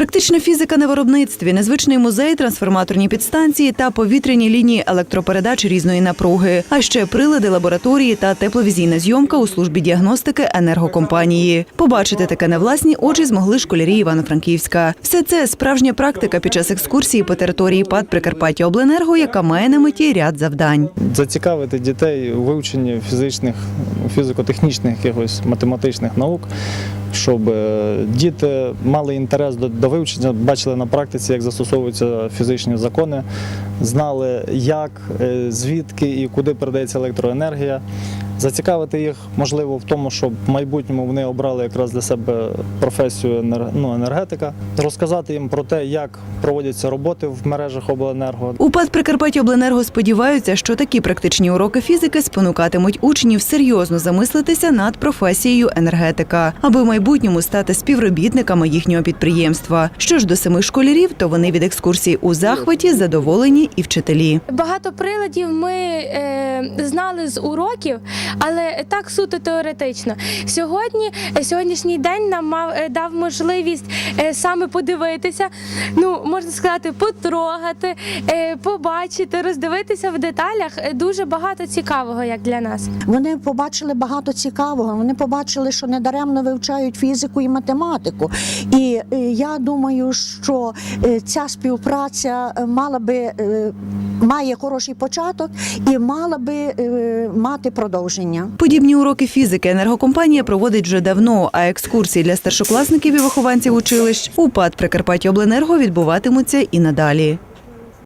Практична фізика на виробництві, незвичний музей, трансформаторні підстанції та повітряні лінії електропередач різної напруги, а ще прилади лабораторії та тепловізійна зйомка у службі діагностики енергокомпанії. Побачити таке на власні очі змогли школярі Івано-Франківська. Все це справжня практика під час екскурсії по території ПАД Прикарпаття Обленерго, яка має на меті ряд завдань. зацікавити дітей вивченні фізичних, фізико-технічних якихось математичних наук, щоб е, діти мали інтерес до, вивчення, бачили на практиці, як застосовуються фізичні закони, знали, як, е, звідки і куди передається електроенергія. Зацікавити їх можливо в тому, щоб в майбутньому вони обрали якраз для себе професію ну, енергетика, розказати їм про те, як проводяться роботи в мережах обленерго, У ПАД Прикарпаття Обленерго сподіваються, що такі практичні уроки фізики спонукатимуть учнів серйозно замислитися над професією енергетика, аби в майбутньому стати співробітниками їхнього підприємства. Що ж до самих школярів, то вони від екскурсій у захваті задоволені і вчителі. Багато приладів ми е, знали з уроків, але так суто теоретично. Сьогодні, е, сьогоднішній день нам мав е, дав можливість е, саме подивитися, ну можна сказати, потрогати, побачити, роздивитися в деталях. Дуже багато цікавого, як для нас. Вони побачили багато цікавого. Вони побачили, що недаремно вивчають фізику і математику. І я думаю, що ця співпраця мала би має хороший початок і мала би е, мати продовження. Подібні уроки фізики енергокомпанія проводить вже давно, а екскурсії для старшокласників і вихованців училищ у ПАД Прикарпаття Обленерго відбуватимуться і надалі.